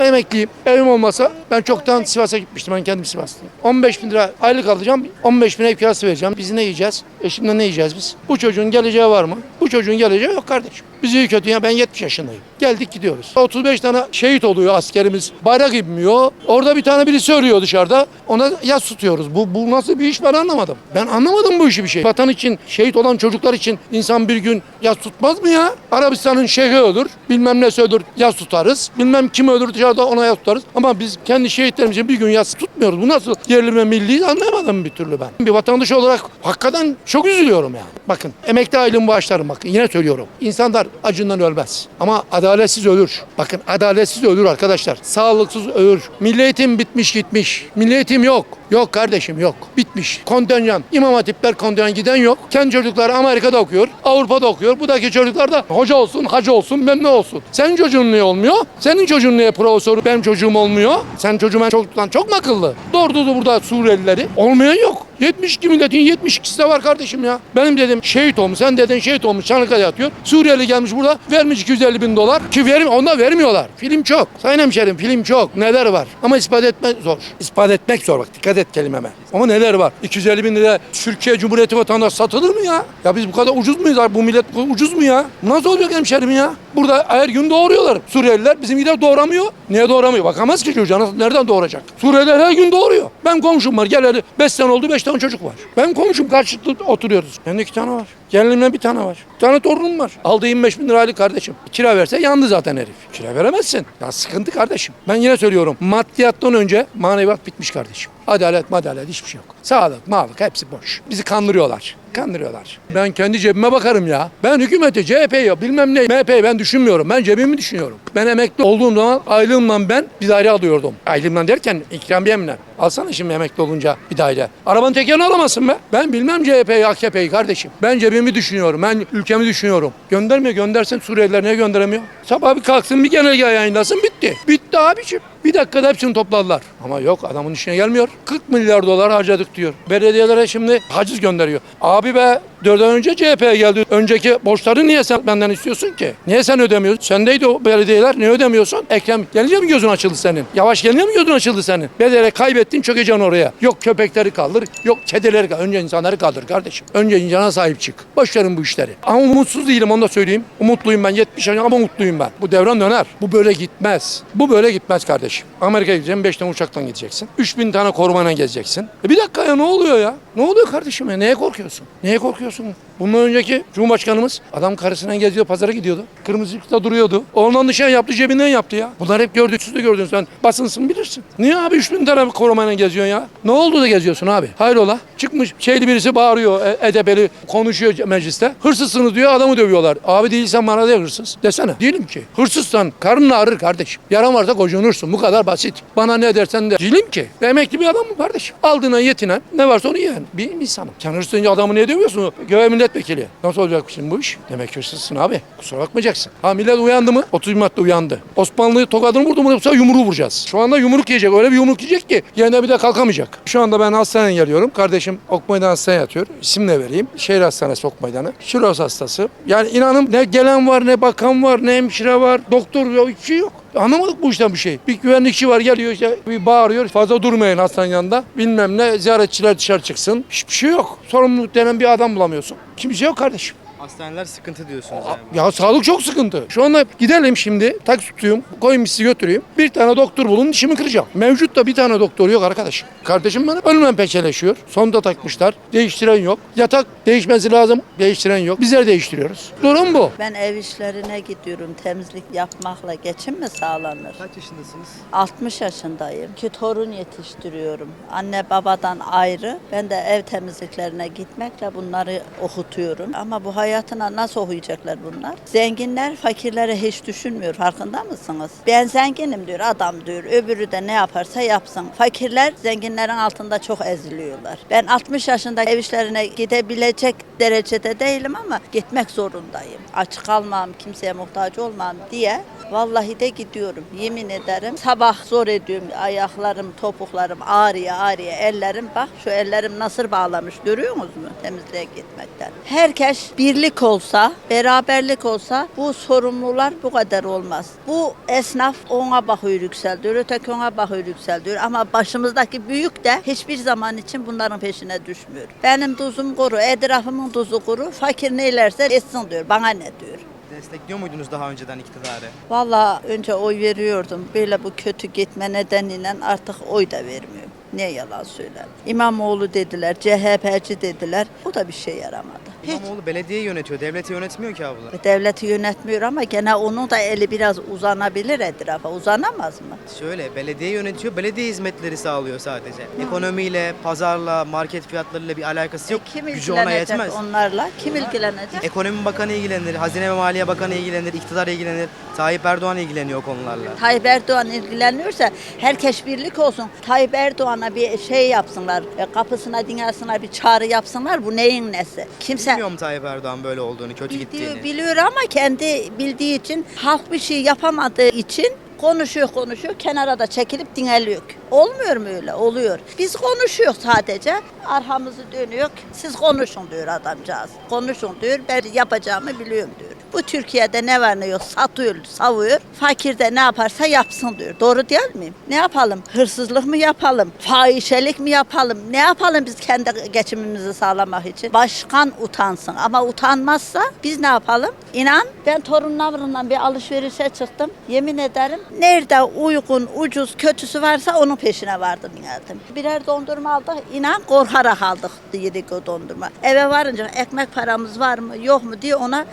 Emekliyim. Evim olmasa ben çoktan Sivas'a gitmiştim. Ben kendim Sivaslıyım. 15 bin lira aylık alacağım. 15 bin ev kirası vereceğim. Biz ne yiyeceğiz? Eşimle ne yiyeceğiz biz? Bu çocuğun geleceği var mı? Bu çocuğun geleceği yok kardeşim. Biz iyi kötü ya ben 70 yaşındayım. Geldik gidiyoruz. 35 tane şehit oluyor askerimiz. Bayrak inmiyor. Orada bir tane birisi ölüyor dışarıda. Ona yas tutuyoruz. Bu, bu nasıl bir iş ben anlamadım. Ben anlamadım bu işi bir şey. Vatan için, şehit olan çocuklar için insan bir gün yas tutmaz mı ya? Arabistan'ın şeyhi ölür. Bilmem ne ölür. Yas tutarız. Bilmem kim ölür dışarıda ona yas tutarız. Ama biz kendi şehitlerimiz için bir gün yas tutmuyoruz. Bu nasıl yerli ve milli anlayamadım bir türlü ben. Bir vatandaş olarak hakikaten çok üzülüyorum yani. Bakın emekli aylığımı bağışlarım bakın yine söylüyorum. İnsanlar acından ölmez. Ama adaletsiz ölür. Bakın adaletsiz ölür arkadaşlar. Sağlıksız ölür. Milletim bitmiş gitmiş. Milletim yok. Yok kardeşim yok. Bitmiş. Kontenjan. İmam hatipler kontenjan giden yok. Kendi çocukları Amerika'da okuyor. Avrupa'da okuyor. Buradaki çocuklar da hoca olsun, hacı olsun, memnun olsun. Senin çocuğun niye olmuyor? Senin çocuğun niye profesör, benim çocuğum olmuyor? Sen çocuğum çocuktan çok mu akıllı? Doğurdu burada Suriyelileri. Olmayan yok. 72 milletin 72'si de var kardeşim ya. Benim dedim şehit olmuş, sen dedin şehit olmuş, Çanakkale yatıyor. Suriyeli gelmiş burada, vermiş 250 bin dolar. Ki verim, onda vermiyorlar. Film çok. Sayın hemşerim film çok. Neler var? Ama ispat etmek zor. İspat etmek zor bak. Dikkat et kelimeme. Ama neler var? 250 bin lira Türkiye Cumhuriyeti vatandaş satılır mı ya? Ya biz bu kadar ucuz muyuz abi? Bu millet ucuz mu ya? Nasıl olacak hemşerim ya? Burada her gün doğuruyorlar. Suriyeliler bizimkiler doğuramıyor. Niye doğuramıyor? Bakamaz ki çocuğa. Nasıl, nereden doğuracak? Suriyeliler her gün doğuruyor. Ben komşum var. Geleli 5 sene oldu 5 tane çocuk var. Ben komşum karşılıklı oturuyoruz. Bende iki tane var. Gelinimle bir tane var. Bir tane torunum var. Aldığı 25 bin lira aylık kardeşim. Kira verse yandı zaten herif. Kira veremezsin. Ya sıkıntı kardeşim. Ben yine söylüyorum. Maddiyattan önce maneviyat bitmiş kardeşim. Adalet madalet hiçbir şey yok. Sağlık, mağlık hepsi boş. Bizi kandırıyorlar. Kandırıyorlar. Ben kendi cebime bakarım ya. Ben hükümeti, CHP'yi, bilmem ne, MHP'yi ben düşünmüyorum. Ben cebimi düşünüyorum. Ben emekli olduğum zaman aylığımla ben bir daire alıyordum. Aylığımla derken ikramiyemle. Alsana şimdi emekli olunca bir daire. Arabanın tekerini alamazsın be. Ben bilmem CHP'yi, AKP'yi kardeşim. Ben cebimi düşünüyorum. Ben ülkemi düşünüyorum. Göndermiyor, göndersin Suriyeliler niye gönderemiyor? Sabah bir kalksın bir genelge yayınlasın bitti. Bitti abiciğim. Bir dakikada hepsini topladılar. Ama yok adamın işine gelmiyor. 40 milyar dolar harcadık diyor. Belediyelere şimdi haciz gönderiyor. Abi be dörden önce CHP'ye geldi. Önceki borçları niye sen benden istiyorsun ki? Niye sen ödemiyorsun? Sendeydi o belediyeler. Niye ödemiyorsun? Ekrem gelince mi gözün açıldı senin? Yavaş gelince mi gözün açıldı senin? Bedele kaybettin çökeceksin oraya. Yok köpekleri kaldır. Yok kedileri kaldır. Önce insanları kaldır kardeşim. Önce insana sahip çık. Boş bu işleri. Ama umutsuz değilim onu da söyleyeyim. Umutluyum ben 70 yaşındayım ama mutluyum ben. Bu devran döner. Bu böyle gitmez. Bu böyle gitmez kardeşim. Amerika'ya gideceksin 5 tane uçaktan gideceksin. 3000 tane korumayla gezeceksin. E bir dakika ya ne oluyor ya? Ne oluyor kardeşim ya? Neye korkuyorsun? Neye korkuyorsun? Bundan önceki Cumhurbaşkanımız adam karısına geziyor pazara gidiyordu. Kırmızı ışıkta duruyordu. Ondan nişan yaptı cebinden yaptı ya. Bunlar hep gördük siz de gördün sen. Basınsın bilirsin. Niye abi 3000 tane korumayla geziyorsun ya? Ne oldu da geziyorsun abi? Hayrola? Çıkmış şeyli birisi bağırıyor e- edebeli konuşuyor mecliste. Hırsızsınız diyor adamı dövüyorlar. Abi değilsen bana de hırsız. Desene. Değilim ki. Hırsızsan karnın ağrır kardeşim. Yaran varsa gocunursun. Bu kadar basit. Bana ne dersen de. Değilim ki. Emekli bir adamım kardeşim. Aldığına yetinen ne varsa onu yiyen bir insanım. Sen hırsız deyince adamı niye dövüyorsun? Göğe milletvekili. Nasıl olacak şimdi bu iş? Demek ki hırsızsın abi. Kusura bakmayacaksın. Ha millet uyandı mı? 30 Mart'ta uyandı. Osmanlı tokadını vurdu mu yoksa yumruğu vuracağız. Şu anda yumruk yiyecek. Öyle bir yumruk yiyecek ki yerine bir de kalkamayacak. Şu anda ben hastaneye geliyorum. Kardeşim Ok Meydan Hastaneye yatıyor. İsim ne vereyim? Şehir Hastanesi Ok Meydanı. Şiroz hastası. Yani inanın ne gelen var ne bakan var ne hemşire var. Doktor yok. Hiçbir şey yok. Anlamadık bu işten bir şey. Bir güvenlikçi var geliyor işte bir bağırıyor. Fazla durmayın hastanın yanında. Bilmem ne ziyaretçiler dışarı çıksın. Hiçbir şey yok. Sorumluluk denen bir adam bulamıyorsun. Kimse yok kardeşim. Hastaneler sıkıntı diyorsunuz yani. Ya sağlık çok sıkıntı. Şu anda gidelim şimdi taksi tutuyum. Koyun sizi götüreyim. Bir tane doktor bulun dişimi kıracağım. Mevcut da bir tane doktor yok arkadaşım. Kardeşim bana ölümle peçeleşiyor. Sonda takmışlar. Değiştiren yok. Yatak değişmesi lazım. Değiştiren yok. Bizler değiştiriyoruz. Durum bu. Ben ev işlerine gidiyorum. Temizlik yapmakla geçim mi sağlanır? Kaç yaşındasınız? 60 yaşındayım. İki torun yetiştiriyorum. Anne babadan ayrı. Ben de ev temizliklerine gitmekle bunları okutuyorum. Ama bu hayatına nasıl okuyacaklar bunlar? Zenginler fakirlere hiç düşünmüyor. Farkında mısınız? Ben zenginim diyor adam diyor. Öbürü de ne yaparsa yapsın. Fakirler zenginlerin altında çok eziliyorlar. Ben 60 yaşında ev işlerine gidebilecek derecede değilim ama gitmek zorundayım. Aç kalmam, kimseye muhtaç olmam diye Vallahi de gidiyorum. Yemin ederim. Sabah zor ediyorum. Ayaklarım, topuklarım ağrıyor ağrıyor. Ellerim bak şu ellerim nasıl bağlamış görüyor musunuz mu temizliğe gitmekten. Herkes bir birlik olsa, beraberlik olsa bu sorumlular bu kadar olmaz. Bu esnaf ona bakıyor yükseldiyor, öteki ona bakıyor yükseldiyor. Ama başımızdaki büyük de hiçbir zaman için bunların peşine düşmüyor. Benim tuzum kuru, etrafımın tuzu kuru, fakir neylerse etsin diyor, bana ne diyor. Destekliyor muydunuz daha önceden iktidarı? Valla önce oy veriyordum. Böyle bu kötü gitme nedeniyle artık oy da vermiyorum. Ne yalan söyleyeyim. İmamoğlu dediler, CHP'ci dediler. O da bir şey yaramadı. Hiç. İmamoğlu belediye yönetiyor, devleti yönetmiyor ki abla. Devleti yönetmiyor ama gene onun da eli biraz uzanabilir etrafa. Uzanamaz mı? Şöyle belediye yönetiyor, belediye hizmetleri sağlıyor sadece. Ekonomiyle, pazarla, market fiyatlarıyla bir alakası yok. Kim Gücü ona ilgilenecek yetmez. onlarla? Kim ilgilenecek? Ekonomi Bakanı ilgilenir, Hazine ve Maliye Bakanı ilgilenir, iktidar ilgilenir. Tayyip Erdoğan ilgileniyor o konularla. Tayyip Erdoğan ilgileniyorsa herkes birlik olsun. Tayyip Erdoğan'a bir şey yapsınlar. e, Kapısına dingasına bir çağrı yapsınlar. Bu neyin nesi? Kimse Bilmiyorum Tayyip Erdoğan böyle olduğunu, kötü Bildiği, gittiğini. biliyor ama kendi bildiği için halk bir şey yapamadığı için konuşuyor konuşuyor kenara da çekilip dinleniyor. Olmuyor mu öyle? Oluyor. Biz konuşuyor sadece. Arkamızı dönüyor. Siz konuşun diyor adamcağız. Konuşun diyor. Ben yapacağımı biliyorum diyor. Bu Türkiye'de ne var ne yok satıyor, savuyor. Fakir de ne yaparsa yapsın diyor. Doğru değil miyim? Ne yapalım? Hırsızlık mı yapalım? Fahişelik mi yapalım? Ne yapalım biz kendi geçimimizi sağlamak için? Başkan utansın ama utanmazsa biz ne yapalım? İnan ben torunlarımla bir alışverişe çıktım. Yemin ederim nerede uygun, ucuz, kötüsü varsa onun peşine vardım geldim. Birer dondurma aldık. İnan korkarak aldık yedik o dondurma. Eve varınca ekmek paramız var mı yok mu diye ona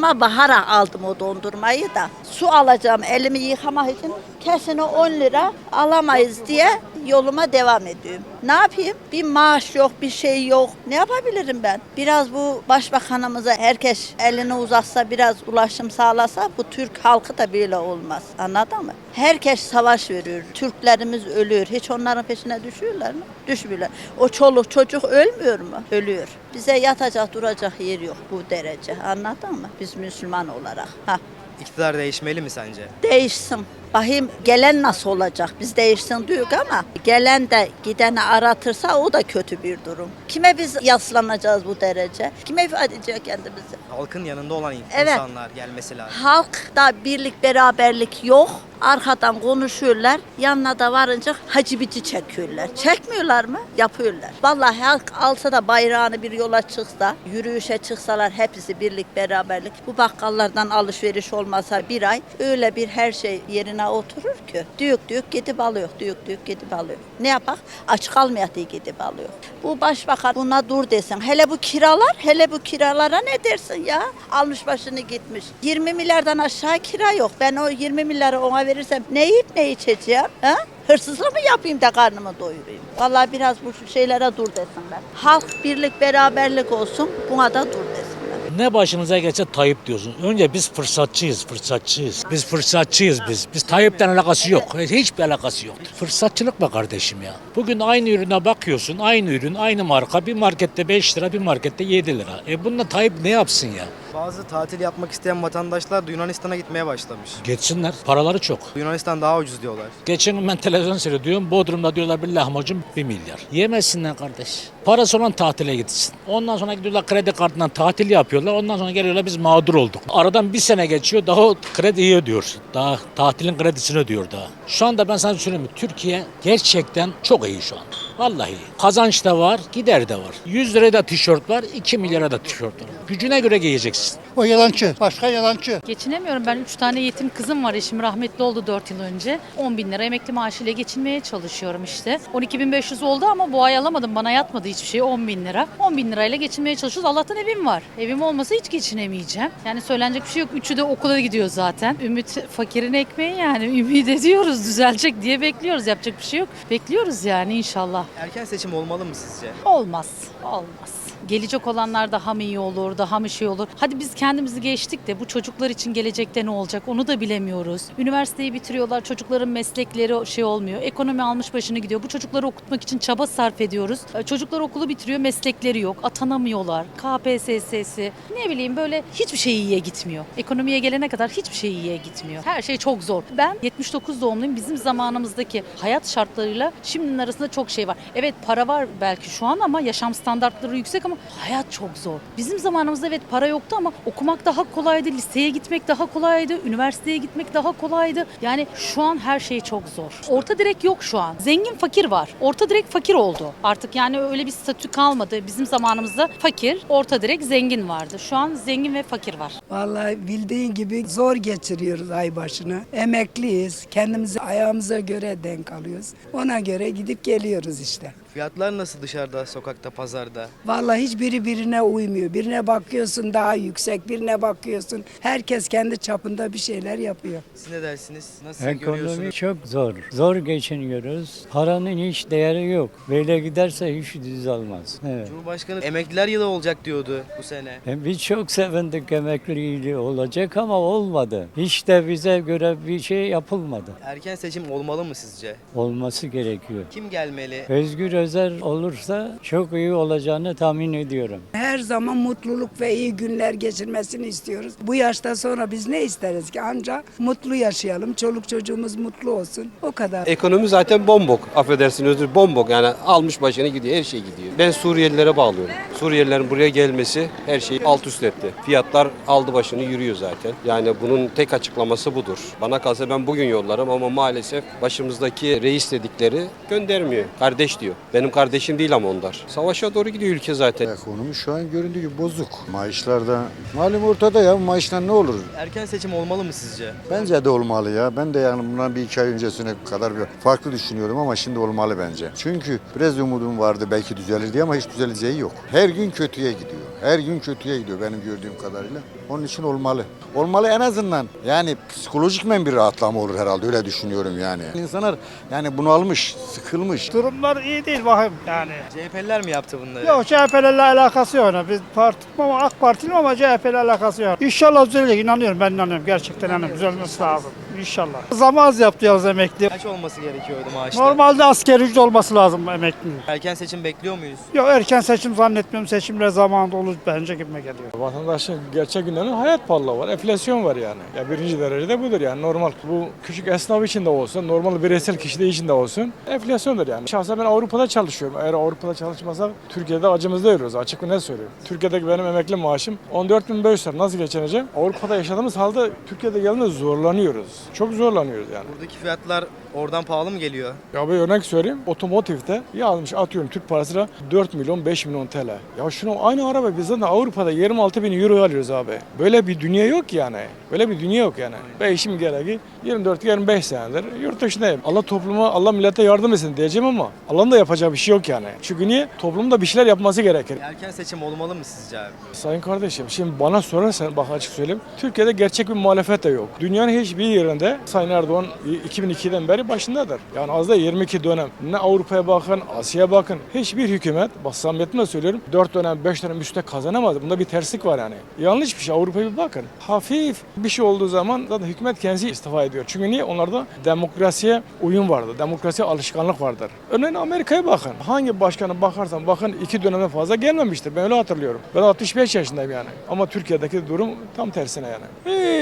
cüzdanıma baharak aldım o dondurmayı da. Su alacağım elimi yıkamak için kesin o 10 lira alamayız diye yoluma devam ediyorum. Ne yapayım? Bir maaş yok, bir şey yok. Ne yapabilirim ben? Biraz bu başbakanımıza herkes elini uzatsa, biraz ulaşım sağlasa bu Türk halkı da böyle olmaz. Anladın mı? Herkes savaş veriyor. Türklerimiz ölüyor. Hiç onların peşine düşüyorlar mı? Düşmüyorlar. O çoluk çocuk ölmüyor mu? Ölüyor. Bize yatacak duracak yer yok bu derece. Anladın mı? Biz Müslüman olarak. Ha. İktidar değişmeli mi sence? Değişsin. Bahim gelen nasıl olacak? Biz değişsin diyoruz ama gelen de gideni aratırsa o da kötü bir durum. Kime biz yaslanacağız bu derece? Kime ifade edeceğiz kendimizi? Halkın yanında olan Evet. insanlar gelmesi lazım. Halkta birlik beraberlik yok. Arkadan konuşuyorlar. Yanına da varınca hacı bici çekiyorlar. Çekmiyorlar mı? Yapıyorlar. Vallahi halk alsa da bayrağını bir yola çıksa, yürüyüşe çıksalar hepsi birlik beraberlik. Bu bakkallardan alışveriş olmasa bir ay öyle bir her şey yerine oturur ki. Düğük düğük gidip alıyor. Düğük düğük gidip alıyor. Ne yapak? Aç kalmayak diye gidip alıyor. Bu başbakan buna dur desin. Hele bu kiralar, hele bu kiralara ne dersin ya? Almış başını gitmiş. 20 milyardan aşağı kira yok. Ben o 20 milyarı ona verirsem ne yiyip ne içeceğim? Ha? Hırsızlık mı yapayım da karnımı doyurayım? Vallahi biraz bu şeylere dur desinler. Halk birlik beraberlik olsun buna da dur desinler. Ne başımıza geçse Tayyip diyorsun. Önce biz fırsatçıyız, fırsatçıyız. Biz fırsatçıyız biz. Biz Tayyip'ten alakası yok. Hiçbir alakası yok. Fırsatçılık be kardeşim ya. Bugün aynı ürüne bakıyorsun. Aynı ürün, aynı marka. Bir markette 5 lira, bir markette 7 lira. E bununla Tayyip ne yapsın ya? Bazı tatil yapmak isteyen vatandaşlar da Yunanistan'a gitmeye başlamış. Geçsinler. Paraları çok. Yunanistan daha ucuz diyorlar. Geçen gün ben televizyon seyrediyorum. Bodrum'da diyorlar bir lahmacun 1 milyar. Yemesinler kardeş. Parası olan tatile gitsin. Ondan sonra gidiyorlar kredi kartından tatil yapıyorlar. Ondan sonra geliyorlar biz mağdur olduk. Aradan bir sene geçiyor daha o krediyi ödüyor. Daha tatilin kredisini ödüyor daha. Şu anda ben sana söyleyeyim mi? Türkiye gerçekten çok iyi şu an. Vallahi. Kazanç da var, gider de var. 100 liraya da tişört var, 2 milyara da tişört var. Gücüne göre giyeceksin. O yalancı. Başka yalancı. Geçinemiyorum. Ben 3 tane yetim kızım var. Eşim rahmetli oldu 4 yıl önce. 10 bin lira emekli maaşıyla geçinmeye çalışıyorum işte. 12.500 oldu ama bu ay alamadım. Bana yatmadı hiçbir şey. 10 bin lira. 10 bin lirayla geçinmeye çalışıyoruz. Allah'tan evim var. Evim olmasa hiç geçinemeyeceğim. Yani söylenecek bir şey yok. Üçü de okula gidiyor zaten. Ümit fakirin ekmeği yani. Ümit ediyoruz düzelecek diye bekliyoruz. Yapacak bir şey yok. Bekliyoruz yani inşallah. Erken seçim olmalı mı sizce? Olmaz. Olmaz. Gelecek olanlar daha mı iyi olur, daha mı şey olur? Hadi biz kendimizi geçtik de bu çocuklar için gelecekte ne olacak onu da bilemiyoruz. Üniversiteyi bitiriyorlar, çocukların meslekleri şey olmuyor. Ekonomi almış başını gidiyor. Bu çocukları okutmak için çaba sarf ediyoruz. Ee, Çocuklar okulu bitiriyor, meslekleri yok. Atanamıyorlar. KPSS'si, ne bileyim böyle hiçbir şey iyiye gitmiyor. Ekonomiye gelene kadar hiçbir şey iyiye gitmiyor. Her şey çok zor. Ben 79 doğumluyum. Bizim zamanımızdaki hayat şartlarıyla şimdinin arasında çok şey var. Evet para var belki şu an ama yaşam standartları yüksek ama ama hayat çok zor. Bizim zamanımızda evet para yoktu ama okumak daha kolaydı, liseye gitmek daha kolaydı, üniversiteye gitmek daha kolaydı. Yani şu an her şey çok zor. Orta direk yok şu an. Zengin fakir var. Orta direk fakir oldu. Artık yani öyle bir statü kalmadı. Bizim zamanımızda fakir, orta direk zengin vardı. Şu an zengin ve fakir var. Vallahi bildiğin gibi zor geçiriyoruz ay başını. Emekliyiz. Kendimizi ayağımıza göre denk alıyoruz. Ona göre gidip geliyoruz işte. Fiyatlar nasıl dışarıda, sokakta, pazarda? Vallahi hiçbiri birine uymuyor. Birine bakıyorsun daha yüksek, birine bakıyorsun. Herkes kendi çapında bir şeyler yapıyor. Siz ne dersiniz? Nasıl Ekonomi görüyorsunuz? çok zor. Zor geçiniyoruz. Paranın hiç değeri yok. Böyle giderse hiç düzelmez. Evet. Cumhurbaşkanı emekliler yılı olacak diyordu bu sene. E, Biz çok sevindik emekliliği olacak ama olmadı. Hiç de bize göre bir şey yapılmadı. Erken seçim olmalı mı sizce? Olması gerekiyor. Kim gelmeli? Özgür Özel olursa çok iyi olacağını tahmin ediyorum. Her zaman mutluluk ve iyi günler geçirmesini istiyoruz. Bu yaşta sonra biz ne isteriz ki? Anca mutlu yaşayalım, çoluk çocuğumuz mutlu olsun. O kadar. Ekonomi zaten bombok. Affedersin özür bombok. Yani almış başını gidiyor. Her şey gidiyor. Ben Suriyelilere bağlıyorum. Suriyelilerin buraya gelmesi her şeyi alt üst etti. Fiyatlar aldı başını yürüyor zaten. Yani bunun tek açıklaması budur. Bana kalsa ben bugün yollarım ama maalesef başımızdaki reis dedikleri göndermiyor. Kardeş diyor. Benim kardeşim değil ama onlar. Savaşa doğru gidiyor ülke zaten. Ekonomi şu an göründüğü gibi bozuk. Maaşlarda malum ortada ya maaşla ne olur? Erken seçim olmalı mı sizce? Bence de olmalı ya. Ben de yani bundan bir iki ay öncesine kadar bir farklı düşünüyordum ama şimdi olmalı bence. Çünkü biraz umudum vardı belki düzelir diye ama hiç düzeleceği yok. Her gün kötüye gidiyor. Her gün kötüye gidiyor benim gördüğüm kadarıyla. Onun için olmalı. Olmalı en azından. Yani psikolojikmen bir rahatlama olur herhalde öyle düşünüyorum yani. İnsanlar yani bunalmış, sıkılmış. Durumlar iyi değil bakayım yani. CHP'liler mi yaptı bunları? Yok CHP'lerle alakası yok. Biz parti ama AK Partili ama CHP'yle alakası yok. İnşallah düzelecek inanıyorum ben inanıyorum. Gerçekten inanıyorum düzelmesi lazım. İnşallah. Zam az yaptı yalnız emekli. Kaç olması gerekiyordu maaşlar? Normalde asgari ücret olması lazım emeklinin. Erken seçim bekliyor muyuz? Yok erken seçim zannetmiyorum. Seçimler zamanında olur bence gibime geliyor. Vatandaşın gerçek gündeminde hayat pahalı var, enflasyon var yani. Ya birinci derecede budur yani normal. Bu küçük esnaf için de olsun, normal bireysel kişi için de olsun enflasyondur yani. Şahsen ben Avrupa'da çalışıyorum. Eğer Avrupa'da çalışmasak Türkiye'de acımızda yürüyoruz. Açık ne söylüyorum. Türkiye'deki benim emekli maaşım 14.500 lira. Nasıl geçineceğim? Avrupa'da yaşadığımız halde Türkiye'de geldiğimizde zorlanıyoruz. Çok zorlanıyoruz yani. Buradaki fiyatlar oradan pahalı mı geliyor? Ya bir örnek söyleyeyim. Otomotivde yazmış atıyorum Türk parasıyla 4 milyon 5 milyon TL. Ya şunu aynı araba biz zaten Avrupa'da 26 bin euro alıyoruz abi. Böyle bir dünya yok yani. Böyle bir dünya yok yani. Ben işim gereği 24-25 senedir yurt dışındayım. Allah topluma, Allah millete yardım etsin diyeceğim ama Allah'ın da yapacağı bir şey yok yani. Çünkü niye? Toplumda bir şeyler yapması gerekir. Erken seçim olmalı mı sizce abi? Sayın kardeşim şimdi bana sorarsan bak açık söyleyeyim. Türkiye'de gerçek bir muhalefet de yok. Dünyanın hiçbir yerinde Sayın Erdoğan 2002'den beri başındadır. Yani az da 22 dönem. Ne Avrupa'ya bakın, Asya'ya bakın. Hiçbir hükümet, samimiyetimle söylüyorum 4 dönem 5 dönem üstte kazanamadı. Bunda bir terslik var yani. Yanlış bir şey Avrupa'ya bir bakın. Hafif bir şey olduğu zaman zaten hükümet kendisi istifa ediyor. Çünkü niye? Onlarda demokrasiye uyum vardır. Demokrasiye alışkanlık vardır. Örneğin Amerika'ya bakın. Hangi başkanı bakarsan bakın iki döneme fazla gelmemiştir. Ben öyle hatırlıyorum. Ben 65 yaşındayım yani. Ama Türkiye'deki durum tam tersine yani.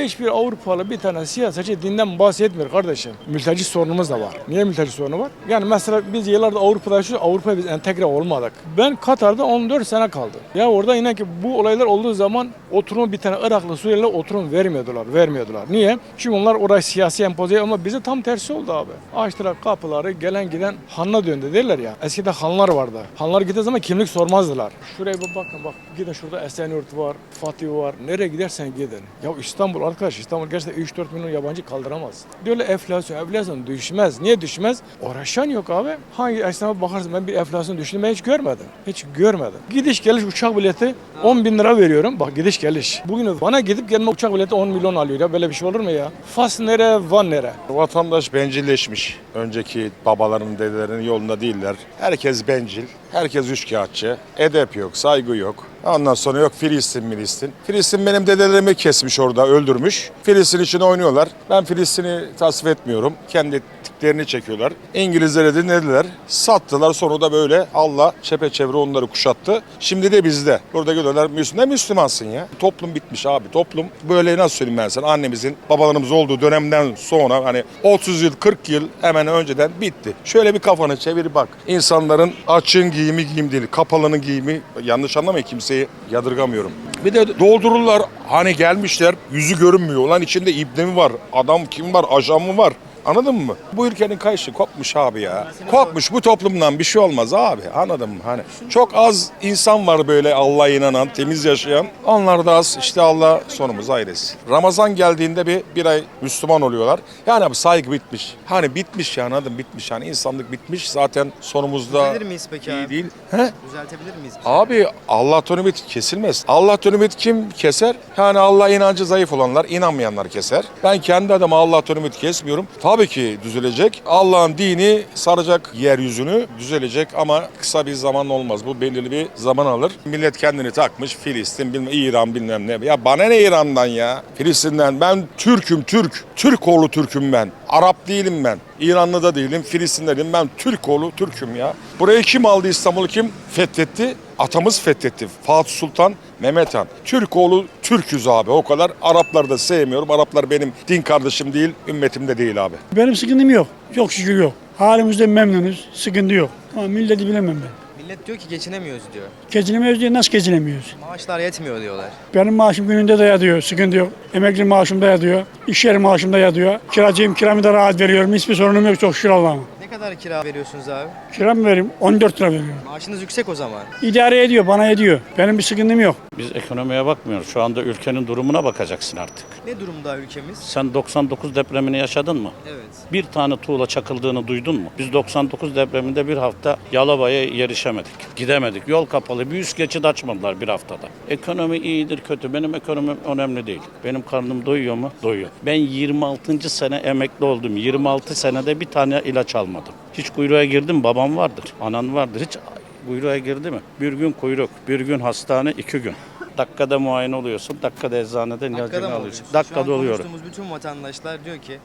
Hiçbir Avrupalı bir tane siyasetçi dinden bahsetmiyor kardeşim. Mülteci sorunumuz da var. Niye mülteci sorunu var? Yani mesela biz yıllarda Avrupa'da yaşıyoruz. Avrupa'ya biz entegre olmadık. Ben Katar'da 14 sene kaldım. Ya orada inan ki bu olaylar olduğu zaman oturum bir tane Iraklı Suriyeli oturum vermiyordular. Vermiyordular. Niye? Çünkü onlar orayı siyasi empoze ama bize tam tersi oldu abi. Açtılar kapıları gelen giden hanla döndü derler ya. Eskiden hanlar vardı. Hanlar gittiği zaman kimlik sormazdılar. Şuraya bir bakın bak gidin şurada Esenyurt var, Fatih var. Nereye gidersen gidin. Ya İstanbul arkadaş İstanbul gerçekten 3-4 milyon yabancı kaldıramaz. Diyorlar enflasyon, enflasyon düşmez. Niye düşmez? Uğraşan yok abi. Hangi esnafa bakarsın ben bir enflasyon düştüğünü ben hiç görmedim. Hiç görmedim. Gidiş geliş uçak bileti 10 bin lira veriyorum. Bak gidiş geliş. Bugün bana gidip gelme uçak bileti 10 milyon alıyor ya. Böyle bir şey olur mu ya? Fas nere, Van nere? Vatandaş bencilleşmiş. Önceki babaların, dedelerinin yolunda değiller. Herkes bencil, herkes üçkağıtçı. Edep yok, saygı yok. Ondan sonra yok Filistin, Filistin. Filistin benim dedelerimi kesmiş orada, öldürmüş. Filistin için oynuyorlar. Ben Filistin'i tasvip etmiyorum. Kendi tiplerini çekiyorlar. İngilizlere dinlediler. Sattılar. Sonra da böyle Allah çepeçevre onları kuşattı. Şimdi de bizde. Burada geliyorlar. Müslüman, ne Müslümansın ya? Toplum bitmiş abi. Toplum böyle nasıl söyleyeyim ben sana? Annemizin, babalarımız olduğu dönemden sonra hani 30 yıl, 40 yıl hemen önceden bitti. Şöyle bir kafanı çevir bak. İnsanların açın giyimi giyim değil. Kapalının giyimi yanlış anlamayın kimseyi yadırgamıyorum. Bir de doldururlar hani gelmişler yüzü görünmüyor. Lan içinde ibne mi var? Adam kim var? Ajan mı var? Anladın mı? Bu ülkenin kayışı kopmuş abi ya. Kopmuş bu toplumdan bir şey olmaz abi. Anladın mı? Hani çok az insan var böyle Allah'a inanan, temiz yaşayan. Onlar da az. İşte Allah sonumuzu hayretsin. Ramazan geldiğinde bir, bir ay Müslüman oluyorlar. Yani abi saygı bitmiş. Hani bitmiş ya anladın mı? bitmiş. Yani insanlık bitmiş. Zaten sonumuzda Düzelir miyiz peki iyi abi? değil. He? Düzeltebilir miyiz? Abi Allah ümit kesilmez. Allah ümit kim keser? Yani Allah inancı zayıf olanlar, inanmayanlar keser. Ben kendi adıma Allah ümit kesmiyorum. Tabii ki düzelecek. Allah'ın dini saracak yeryüzünü düzelecek ama kısa bir zaman olmaz. Bu belirli bir zaman alır. Millet kendini takmış Filistin, bilmem, İran bilmem ne. Ya bana ne İran'dan ya? Filistin'den ben Türk'üm Türk. Türk oğlu Türk'üm ben. Arap değilim ben. İranlı da değilim, Filistinliyim. Ben Türk oğlu Türk'üm ya. Burayı kim aldı İstanbul'u kim fethetti? Atamız fethetti. Fatih Sultan Mehmet Han. Türk oğlu Türk'üz abi o kadar. Arapları da sevmiyorum. Araplar benim din kardeşim değil, ümmetim de değil abi. Benim sıkıntım yok. Çok şükür yok. Halimizden memnunuz. Sıkıntı yok. Ama milleti bilemem ben. Millet diyor ki geçinemiyoruz diyor. Geçinemiyoruz diye nasıl geçinemiyoruz? Maaşlar yetmiyor diyorlar. Benim maaşım gününde de yatıyor. Sıkıntı yok. Emekli maaşım da yatıyor. İş yeri maaşım da yatıyor. Kiracıyım kiramı da rahat veriyorum. Hiçbir sorunum yok çok şükür Allah'ıma. Ne kadar kira veriyorsunuz abi? Kiramı vereyim 14 lira veriyorum. Maaşınız yüksek o zaman. İdare ediyor bana ediyor. Benim bir sıkıntım yok. Biz ekonomiye bakmıyoruz. Şu anda ülkenin durumuna bakacaksın artık. Ne durumda ülkemiz? Sen 99 depremini yaşadın mı? Evet. Bir tane tuğla çakıldığını duydun mu? Biz 99 depreminde bir hafta Yalova'ya yerişemedik. Gidemedik. Yol kapalı. Bir üst geçit açmadılar bir haftada. Ekonomi iyidir kötü. Benim ekonomim önemli değil. Benim karnım doyuyor mu? Doyuyor. Ben 26. sene emekli oldum. 26 senede bir tane ilaç almadım. Hiç kuyruğa girdim. Babam vardır. Anan vardır. Hiç kuyruğa girdi mi? Bir gün kuyruk, bir gün hastane, iki gün. Dakikada muayene oluyorsun, dakikada eczaneden ilacını mı alıyorsun. alıyorsun? Şu Dakikada an konuştuğumuz bütün vatandaşlar diyor ki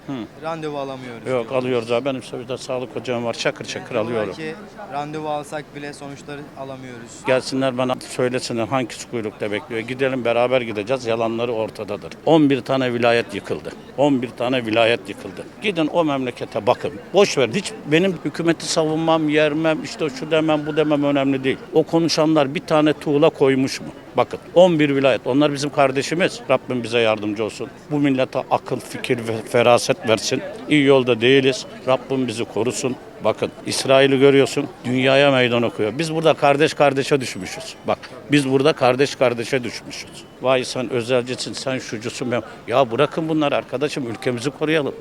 randevu alamıyoruz. Yok diyor. alıyoruz abi. Benim bir sağlık hocam var. Çakır çakır Diyorlar alıyorum. ki randevu alsak bile sonuçları alamıyoruz. Gelsinler bana söylesinler hangisi kuyrukta bekliyor. Gidelim beraber gideceğiz. Yalanları ortadadır. 11 tane vilayet yıkıldı. 11 tane vilayet yıkıldı. Gidin o memlekete bakın. Boş ver. Hiç benim hükümeti savunmam, yermem, işte şu demem, bu demem önemli değil. O konuşanlar bir tane tuğla koymuş mu? Bakın 11 vilayet. Onlar bizim kardeşimiz. Rabbim bize yardımcı olsun. Bu millete akıl, fikir ve feraset versin. İyi yolda değiliz. Rabbim bizi korusun. Bakın İsrail'i görüyorsun. Dünyaya meydan okuyor. Biz burada kardeş kardeşe düşmüşüz. Bak biz burada kardeş kardeşe düşmüşüz. Vay sen özelcisin, sen şucusun. Ya bırakın bunları arkadaşım ülkemizi koruyalım.